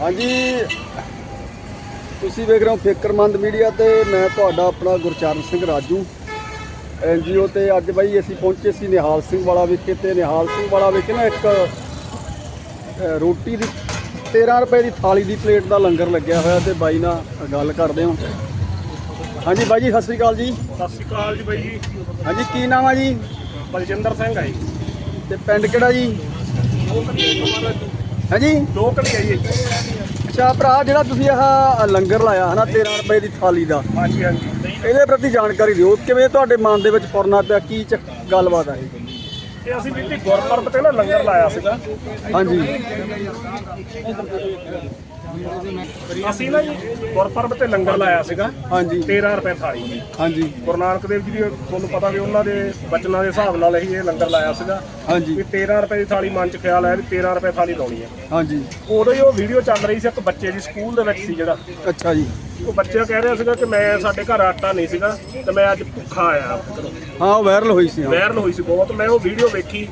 ਹਾਂਜੀ ਤੁਸੀਂ ਵੇਖ ਰਹੇ ਹੋ ਫਿਕਰਮੰਦ ਮੀਡੀਆ ਤੇ ਮੈਂ ਤੁਹਾਡਾ ਆਪਣਾ ਗੁਰਚਰਨ ਸਿੰਘ ਰਾਜੂ। ਐਨਜੀਓ ਤੇ ਅੱਜ ਬਾਈ ਅਸੀਂ ਪਹੁੰਚੇ ਸੀ ਨਿਹਾਲ ਸਿੰਘ ਵਾਲਾ ਵਿਖੇ ਤੇ ਨਿਹਾਲ ਸਿੰਘ ਵਾਲਾ ਵਿਖੇ ਨਾ ਇੱਕ ਰੋਟੀ ਦੀ 13 ਰੁਪਏ ਦੀ ਥਾਲੀ ਦੀ ਪਲੇਟ ਦਾ ਲੰਗਰ ਲੱਗਿਆ ਹੋਇਆ ਤੇ ਬਾਈ ਨਾਲ ਗੱਲ ਕਰਦੇ ਹਾਂ। ਹਾਂਜੀ ਬਾਈ ਜੀ ਸਤਿ ਸ੍ਰੀ ਅਕਾਲ ਜੀ। ਸਤਿ ਸ਼੍ਰੀ ਅਕਾਲ ਜੀ ਬਾਈ ਜੀ। ਹਾਂਜੀ ਕੀ ਨਾਮ ਆ ਜੀ? ਬਲਜਿੰਦਰ ਸਿੰਘ ਹੈ ਜੀ। ਤੇ ਪਿੰਡ ਕਿਹੜਾ ਜੀ? ਹਾਂਜੀ? ਲੋਕ ਲਈ ਆਈਏ ਅੱਛਾ ਭਰਾ ਜਿਹੜਾ ਤੁਸੀਂ ਆਹ ਲੰਗਰ ਲਾਇਆ ਹਨਾ 13 ਰੁਪਏ ਦੀ ਥਾਲੀ ਦਾ। ਹਾਂਜੀ ਹਾਂਜੀ। ਇਹਦੇ ਪ੍ਰਤੀ ਜਾਣਕਾਰੀ ਦਿਓ ਕਿਵੇਂ ਤੁਹਾਡੇ ਮਨ ਦੇ ਵਿੱਚ ਫੁਰਨਾ ਪਿਆ ਕੀ ਚ ਗੱਲਬਾਤ ਆਈ ਤੇ ਅਸੀਂ ਵੀ ਗੁਰਪੁਰਬ ਤੇ ਨਾ ਲੰਗਰ ਲਾਇਆ ਸੀਗਾ। ਹਾਂਜੀ। ਅਸੀਂ ਨਾ ਜੀ ਗੁਰਪੁਰਬ ਤੇ ਲੰਗਰ ਲਾਇਆ ਸੀਗਾ ਹਾਂਜੀ। 13 ਰੁਪਏ ਥਾਲੀ। ਜੀ ਹਾਂਜੀ। ਗੁਰੂ ਨਾਨਕ ਦੇਵ ਜੀ ਦੀ ਤੁਹਾਨੂੰ ਪਤਾ ਵੀ ਉਹਨਾਂ ਦੇ ਬਚਨਾਂ ਦੇ ਹਿਸਾਬ ਨਾਲ ਹੀ ਇਹ ਲੰਗਰ ਲਾਇਆ ਸੀਗਾ। ਹਾਂਜੀ। ਵੀ 13 ਰੁਪਏ ਦੀ ਥਾਲੀ ਮਨ ਚ ਖਿਆਲ ਆਇਆ ਵੀ 13 ਰੁਪਏ ਥਾਲੀ ਲਾਉਣੀ ਹੈ ਹਾਂਜੀ। ਉਦੋਂ ਹੀ ਉਹ ਵੀਡੀਓ ਚੱਲ ਰਹੀ ਸੀ ਇੱਕ ਬੱਚੇ ਦੀ ਸਕੂਲ ਦੇ ਵਿੱਚ ਸੀ ਜਿਹੜਾ। ਅੱਛਾ ਜੀ। ਉਹ ਬੱਚਾ ਕਹਿ ਰਿਹਾ ਸੀਗਾ ਕਿ ਮੈਂ ਸਾਡੇ ਘਰ ਆਟਾ ਨਹੀਂ ਸੀਗਾ ਤੇ ਮੈਂ ਅੱਜ ਭੁੱਖਾ ਆਇਆ। ਹਾਂ ਉਹ ਵਾਇਰਲ ਹੋਈ ਸੀ ਹਾਂ। ਵਾਇਰਲ ਹੋਈ ਸੀ ਬਹੁਤ। ਮੈਂ ਉਹ ਵੀਡੀਓ ਵੇਖੀ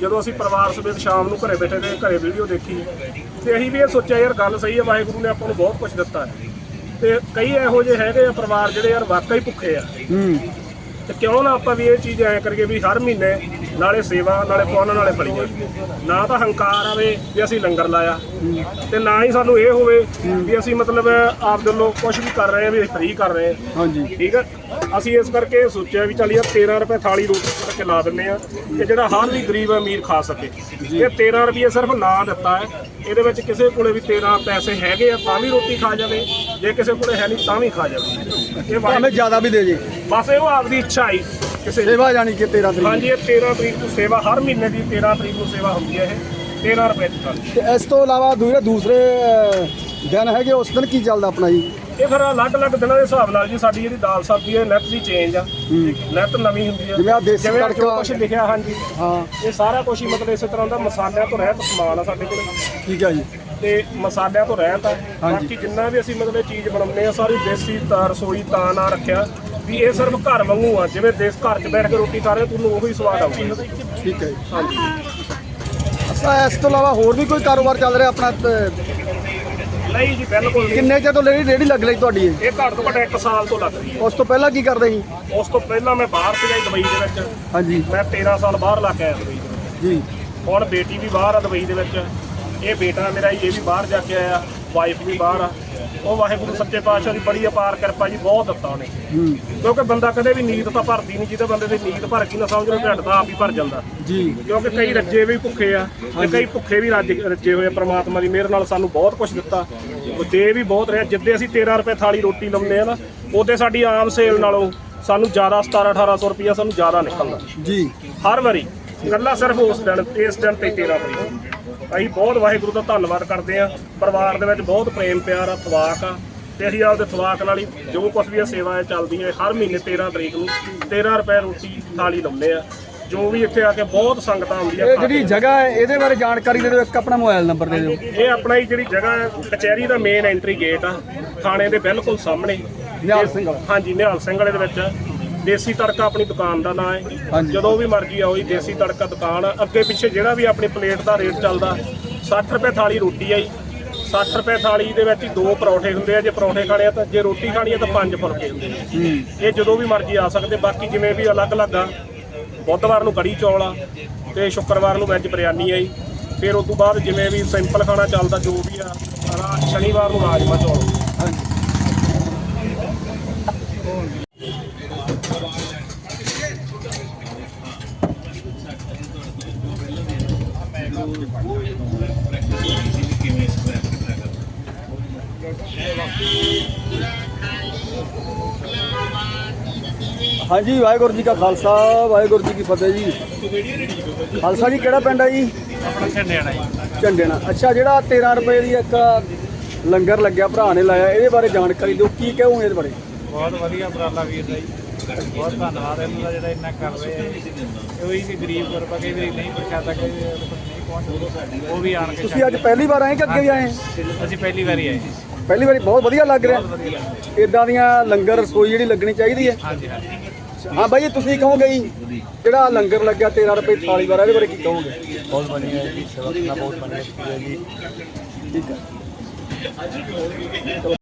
ਜਦੋਂ ਅਸੀਂ ਪਰਿਵਾਰ ਸਮੇਤ ਸ਼ਾਮ ਨੂੰ ਘਰੇ ਬੈਠੇ ਤੇ ਘਰੇ ਵੀਡੀਓ ਦੇਖੀ। ਤੇ ਅਸੀਂ ਵੀ ਇਹ ਸੋਚਿਆ ਯਾਰ ਗੱਲ ਸਹੀ ਹੈ ਵਾਹਿਗੁਰੂ ਨੇ ਆਪਾਂ ਨੂੰ ਬਹੁਤ ਕੁਝ ਦਿੱਤਾ ਹੈ। ਤੇ ਕਈ ਇਹੋ ਜਿਹੇ ਹੈਗੇ ਆ ਪਰਿਵਾਰ ਜਿਹੜੇ ਯਾਰ ਵਾਕਈ ਭੁੱਖੇ ਆ। ਹੂੰ। ਤੇ ਕਿਉਂ ਨਾ ਆਪਾਂ ਵੀ ਇਹ ਚੀਜ਼ ਐ ਕਰੀਏ ਵੀ ਹਰ ਮਹੀਨੇ ਨਾਲੇ ਸੇਵਾ ਨਾਲੇ ਪੁੰਨ ਨਾਲੇ ਫਲੀਆਂ ਨਾ ਤਾਂ ਹੰਕਾਰ ਆਵੇ ਵੀ ਅਸੀਂ ਲੰਗਰ ਲਾਇਆ। ਤੇ ਨਾ ਹੀ ਸਾਨੂੰ ਇਹ ਹੋਵੇ ਵੀ ਅਸੀਂ ਮਤਲਬ ਆਪ ਦੇ ਲੋਕ ਕੁਝ ਵੀ ਕਰ ਰਹੇ ਆ ਵੀ ਫ੍ਰੀ ਕਰ ਰਹੇ ਆ। ਹਾਂਜੀ। ਠੀਕ ਹੈ ਅਸੀਂ ਇਸ ਕਰਕੇ ਸੋਚਿਆ ਵੀ ਚੱਲ ਯਾਰ 13 ਰੁਪਏ ਥਾਲੀ ਰੋਟੀ ਕਰਕੇ ਲਾ ਦਿੰਨੇ ਆ ਕਿ ਜਿਹੜਾ ਹਰ ਵੀ ਗਰੀਬ ਅਮੀਰ ਖਾ ਸਕੇ। ਇਹ 13 ਰੁਪਏ ਸਿਰਫ ਨਾਂ ਦਿੱਤਾ ਹੈ। ਇਹਦੇ ਵਿੱਚ ਕਿਸੇ ਕੋਲੇ ਵੀ 13 ਪੈਸੇ ਹੈਗੇ ਆ ਤਾਂ ਵੀ ਰੋਟੀ ਖਾ ਜਾਵੇ। ਜੇ ਕਿਸੇ ਕੋਲੇ ਹੈ ਨਹੀਂ ਤਾਂ ਵੀ ਖਾ ਜਾਵੇ। ਇਹ ਭਾਵੇਂ ਜ਼ਿਆਦਾ ਵੀ ਦੇ ਜੇ। ਬਸ ਇਹ ਉਹ ਆਪਦੀ ਇੱਛਾ ਆਈ ਕਿਸੇ ਦੀ। ਸੇਵਾ ਜਾਣੀ ਕਿ 13 ਤਰੀਕ। ਹਾਂਜੀ ਇਹ 13 ਤਰੀਕ ਨੂੰ ਸੇਵਾ ਹਰ ਮਹੀਨੇ ਦੀ 13 ਤਰੀਕ ਨੂੰ ਸੇਵਾ ਹੁੰਦੀ ਹੈ ਇਹ। 13 ਰੁਪਏ ਦੀ ਥਾਲੀ ਤੇ ਇਸ ਤੋਂ ਇਲਾਵਾ ਦੂਜੇ ਦੂਸਰੇ ਦਿਨ ਹੈਗੇ ਉਸ ਦਿਨ ਕੀ ਚੱਲਦਾ ਆਪਣਾ ਜੀ? ਇਹ ਫਿਰ ਅਲੱਗ-ਅਲੱਗ ਦਿਨਾਂ ਦੇ ਹਿਸਾਬ ਨਾਲ ਜੀ ਸਾਡੀ ਜਿਹੜੀ ਦਾਲ ਸਬਜ਼ੀ ਹੈ ਨਿੱਤ ਦੀ ਚੇਂਜ ਆ। ਨਿੱਤ ਨਵੀਂ ਹੁੰਦੀ ਹੈ। ਜਿਵੇਂ ਆਹ ਦੇਸੀ ਜਿਵੇਂ ਜੋ ਤੜਕਾ- ਕੁਛ ਲਿਖਿਆ ਹਾਂਜੀ। ਹਾਂ। ਇਹ ਸਾਰਾ ਕੁਝ ਹੀ ਮਤਲਬ ਇਸੇ ਤਰ੍ਹਾਂ ਦਾ ਮਸਾਲਿਆਂ ਤੋਂ ਰਹਿਤ ਸਮਾਨ ਆ ਸਾਡੇ ਕੋਲ। ਠੀਕ ਹੈ ਜੀ। ਤੇ ਮਸਾਲਿਆਂ ਤੋਂ ਰਹਿਤ ਆ। ਹਾਂਜੀ। ਬਾਕੀ ਜਿੰਨਾ ਵੀ ਅਸੀਂ ਮਤਲਬ ਚੀਜ਼ ਬਣਾਉਂਦੇ ਆ ਸਾਰੀ ਦੇਸੀ ਤਾਂ ਰਸੋਈ ਤਾਂ ਨਾ ਰੱਖਿਆ। ਵੀ ਇਹ ਸਿਰਫ ਘਰ ਵਾਂਗੂ ਆ ਜਿਵੇਂ ਦੇਸ ਘਰ 'ਚ ਬੈਠ ਕੇ ਰੋਟੀ ਖਾ ਰਹੇ ਤੁਹਾਨੂੰ ਉਹੀ ਸਵਾਦ ਆਊਗਾ। ਠੀਕ ਹੈ ਹਾਂਜੀ ਅੱਛਾ ਇਸ ਤੋਂ ਇਲਾਵਾ ਹੋਰ ਵੀ ਕੋਈ ਕਾਰੋਬਾਰ ਚੱਲ ਰਿਹਾ ਆਪਣਾ ਨਹੀਂ ਜੀ ਬਿਲਕੁਲ ਨਹੀਂ। ਕਿੰਨੇ ਚਿਰ ਤੋਂ ਰੇੜੀ ਰੇੜੀ ਲੱਗ ਰਹੀ ਤੁਹਾਡੀ ਇਹ? ਇਹ ਘੱਟ ਤੋਂ ਘੱਟ 1 ਸਾਲ ਤੋਂ ਲੱਗ ਰਹੀ ਹੈ। ਉਸ ਤੋਂ ਪਹਿਲਾਂ ਕੀ ਕਰਦੇ ਸੀ? ਉਸ ਤੋਂ ਪਹਿਲਾਂ ਮੈਂ ਬਾਹਰ ਸੀਗਾ ਜੀ ਦੁਬਈ ਦੇ ਵਿੱਚ। ਹਾਂਜੀ। ਮੈਂ 13 ਸਾਲ ਬਾਹਰ ਲਾ ਕੇ ਆਇਆ ਦੁਬਈ ਦੇ ਵਿੱਚ। ਜੀ। ਹੁਣ ਬੇਟੀ ਵੀ ਬਾਹਰ ਆ ਦੁਬਈ ਦੇ ਵਿੱਚ। ਇਹ ਬੇਟਾ ਮੇਰਾ ਜੀ, ਇਹ ਵੀ ਬਾਹਰ ਜਾ ਕੇ ਆਇਆ। ਵਾਈਫ ਵੀ ਬਾਹਰ ਆ। ਉਹ ਵਾਹਿਗੁਰੂ ਸੱਚੇ ਪਾਤਸ਼ਾਹ ਦੀ ਬੜੀ ਅਪਾਰ ਕਿਰਪਾ ਜੀ ਬਹੁਤ ਦਿੱਤਾ ਉਹਨੇ। ਕਿਉਂਕਿ ਬੰਦਾ ਕਦੇ ਵੀ ਨੀਂਦ ਤਾਂ ਭਰਦੀ ਨਹੀਂ ਜਿਹਦੇ ਬੰਦੇ ਦੀ ਨੀਂਦ ਭਰ ਗਈ ਨਾ ਸਮਝ ਲਓ ਢਿੱਡ ਤਾਂ ਆਪ ਹੀ ਭਰ ਜਾਂਦਾ। ਜੀ। ਕਿਉਂਕਿ ਕਈ ਰੱਜੇ ਵੀ ਭੁੱਖੇ ਆ ਤੇ ਕਈ ਭੁੱਖੇ ਵੀ ਰੱਜ ਹੋਏ ਪ੍ਰਮਾਤਮਾ ਦੀ ਮਿਹਰ ਨਾਲ ਸਾਨੂੰ ਬਹੁਤ ਕੁਝ ਦਿੱਤਾ। ਉਹ ਦੇ ਵੀ ਬਹੁਤ ਰਿਹਾ ਜਿੱਦੇ ਅਸੀਂ 13 ਰੁਪਏ ਥਾਲੀ ਰੋਟੀ ਲਾਉਂਦੇ ਆ ਨਾ ਉਹਦੇ ਸਾਡੀ ਆਮ ਸੇਲ ਨਾਲੋਂ ਸਾਨੂੰ ਜ਼ਿਆਦਾ 17 1800 ਰੁਪਇਆ ਸਾਨੂੰ ਜ਼ਿਆਦਾ ਨਿਕਲਦਾ। ਜੀ। ਹਰ ਵਾਰੀ ਇਕੱਲਾ ਸਿਰਫ ਉਸ ਦਿਨ ਇਸ ਦਿਨ ਤੇ 13 ਤਰੀਕ ਨੂੰ। ਅਸੀਂ ਬਹੁਤ ਵਾਹਿਗੁਰੂ ਦਾ ਧੰਨਵਾਦ ਕਰਦੇ ਆ ਪਰਿਵਾਰ ਦੇ ਵਿੱਚ ਬਹੁਤ ਪ੍ਰੇਮ ਪਿਆਰ ਆ ਥਵਾਕ ਆ ਤੇ ਅਸੀਂ ਆਪਦੇ ਥਵਾਕ ਨਾਲ ਹੀ ਜੋ ਕੁਝ ਵੀ ਇਹ ਸੇਵਾ ਹੈ ਚੱਲਦੀ ਹੈ ਹਰ ਮਹੀਨੇ 13 ਤਰੀਕ ਨੂੰ 13 ਰੁਪਏ ਰੋਟੀ ਥਾਲੀ ਲਾਉਂਦੇ ਆ ਜੋ ਵੀ ਇੱਥੇ ਆ ਕੇ ਬਹੁਤ ਸੰਗਤਾਂ ਆਉਂਦੀਆਂ ਇਹ ਖਾ ਜਿਹੜੀ। ਜਗ੍ਹਾ ਹੈ ਇਹਦੇ ਬਾਰੇ ਜਾਣਕਾਰੀ ਦੇ ਦਿਓ ਇੱਕ ਆਪਣਾ ਮੋਬਾਈਲ ਨੰਬਰ ਦੇ ਦਿਓ ਇਹ ਆਪਣਾ ਹੀ ਜਿਹੜੀ ਜਗ੍ਹਾ ਹੈ ਕਚਹਿਰੀ ਦਾ ਮੇਨ ਐਂਟਰੀ ਗੇਟ ਆ ਥਾਣੇ ਦੇ ਬਿਲਕੁਲ ਸਾਹਮਣੇ ਨਿਹਾਲ ਸਿੰਘ ਵਾਲਾ। ਹਾਂਜੀ ਨਿਹਾਲ ਸਿੰਘ ਵਾਲੇ ਦੇ ਵਿੱਚ ਦੇਸੀ ਤੜਕਾ ਆਪਣੀ ਦੁਕਾਨ ਦਾ ਨਾਮ ਹੈ। ਜਦੋਂ ਵੀ ਮਰਜ਼ੀ ਆਓ ਜੀ ਦੇਸੀ ਤੜਕਾ ਦੁਕਾਨ। ਅੱਗੇ ਪਿੱਛੇ ਜਿਹੜਾ ਵੀ ਆਪਣੀ ਪਲੇਟ ਦਾ ਰੇਟ ਚੱਲਦਾ 60 ਰੁਪਏ ਥਾਲੀ ਰੋਟੀ ਆ ਜੀ। 60 ਰੁਪਏ ਥਾਲੀ ਦੇ ਵਿੱਚ ਹੀ ਦੋ ਪਰੌਠੇ ਹੁੰਦੇ ਆ। ਜੇ ਪਰੌਠੇ ਖਾਣੇ ਆ ਤਾਂ ਜੇ ਰੋਟੀ ਖਾਣੀ ਆ ਤਾਂ ਪੰਜ ਫੁਲਕੇ ਹੁੰਦੇ ਆ। ਹੂੰ। ਇਹ ਜਦੋਂ ਵੀ ਮਰਜ਼ੀ ਆ ਸਕਦੇ ਬਾਕੀ ਜਿਵੇਂ ਵੀ ਅਲੱਗ-ਅਲੱਗ ਆ ਬੁੱਧਵਾਰ ਨੂੰ ਕੜੀ ਚੌਲ ਆ ਤੇ ਸ਼ੁੱਕਰਵਾਰ ਨੂੰ ਵੈਜ ਬਿਰਿਆਨੀ ਆ ਜੀ। ਫਿਰ ਉਸ ਤੋਂ ਬਾਅਦ ਜਿਵੇਂ ਵੀ ਸਿੰਪਲ ਖਾਣਾ ਚੱਲਦਾ ਜੋ ਵੀ ਆ ਸ਼ਨੀਵਾਰ ਨੂੰ ਰਾਜਮਾ ਚੌਲ ਹਾਂਜੀ ਹਾਂਜੀ ਵਾਹਿਗੁਰੂ ਜੀ ਕਾ ਖਾਲਸਾ ਵਾਹਿਗੁਰੂ ਜੀ ਕੀ ਫਤਿਹ ਜੀ। ਖਾਲਸਾ ਜੀ ਕਿਹੜਾ ਪਿੰਡ ਹੈ ਜੀ? ਆਪਣਾ ਛੰਡਿਆਣਾ ਜੀ। ਝੰਡੇ ਨਾਲ ਅੱਛਾ ਜਿਹੜਾ 13 ਰੁਪਏ ਦੀ ਇੱਕ ਲੰਗਰ ਲੱਗਿਆ ਭਰਾ ਨੇ ਲਾਇਆ ਇਹਦੇ ਬਾਰੇ ਜਾਣਕਾਰੀ ਦਿਓ ਕੀ ਕਹੋਗੇ ਇਹਦੇ ਬਾਰੇ? ਬਹੁਤ ਵਧੀਆ ਉਪਰਾਲਾ ਵੀਰ ਦਾ ਜੀ। ਬਹੁਤ ਧੰਨਵਾਦ ਇਹਨਾਂ ਦਾ ਜਿਹੜਾ ਇੰਨਾ ਕਰ ਰਹੇ ਆ। ਇਹ ਉਹੀ ਕਿ ਗਰੀਬ ਗੁਰਬਾ ਕਈ ਵਾਰੀ ਨਹੀਂ ਪ੍ਰਸ਼ਾਦਾ ਕਈ ਨਹੀਂ ਪਹੁੰਚਦਾ ਉਹ ਵੀ ਆਣ ਕੇ ਤੁਸੀਂ ਅੱਜ ਪਹਿਲੀ ਵਾਰ ਆਏ ਕਿ ਅੱਗੇ ਵੀ ਆਏ? ਅਸੀਂ ਪਹਿਲੀ ਵਾਰੀ ਆਏ ਜੀ। ਪਹਿਲੀ ਵਾਰੀ ਬਹੁਤ ਵਧੀਆ ਲੱਗ ਰਿਹਾ। ਇਦਾਂ ਦੀਆਂ ਲੰਗਰ ਰਸੋਈ ਜਿਹੜੀ ਲੱਗਣੀ ਚਾਹੀਦੀ ਹੈ। ਹਾਂਜੀ ਹਾਂਜੀ। ਹਾਂ ਬਾਈ ਤੁਸੀਂ ਕਹੋਗੇ ਜੀ ਜਿਹੜਾ ਲੰਗਰ ਲੱਗਿਆ 13 ਰੁਪਏ ਥਾਲੀ ਵਾਲਾ ਇਹਦੇ ਬਾਰੇ ਕੀ ਕਹੋਗੇ? ਬਹੁਤ ਵਧੀਆ ਜੀ ਸੇਵਾ ਕਰਨਾ ਬਹੁਤ ਵਧੀਆ ਜੀ। ਠੀਕ ਹੈ।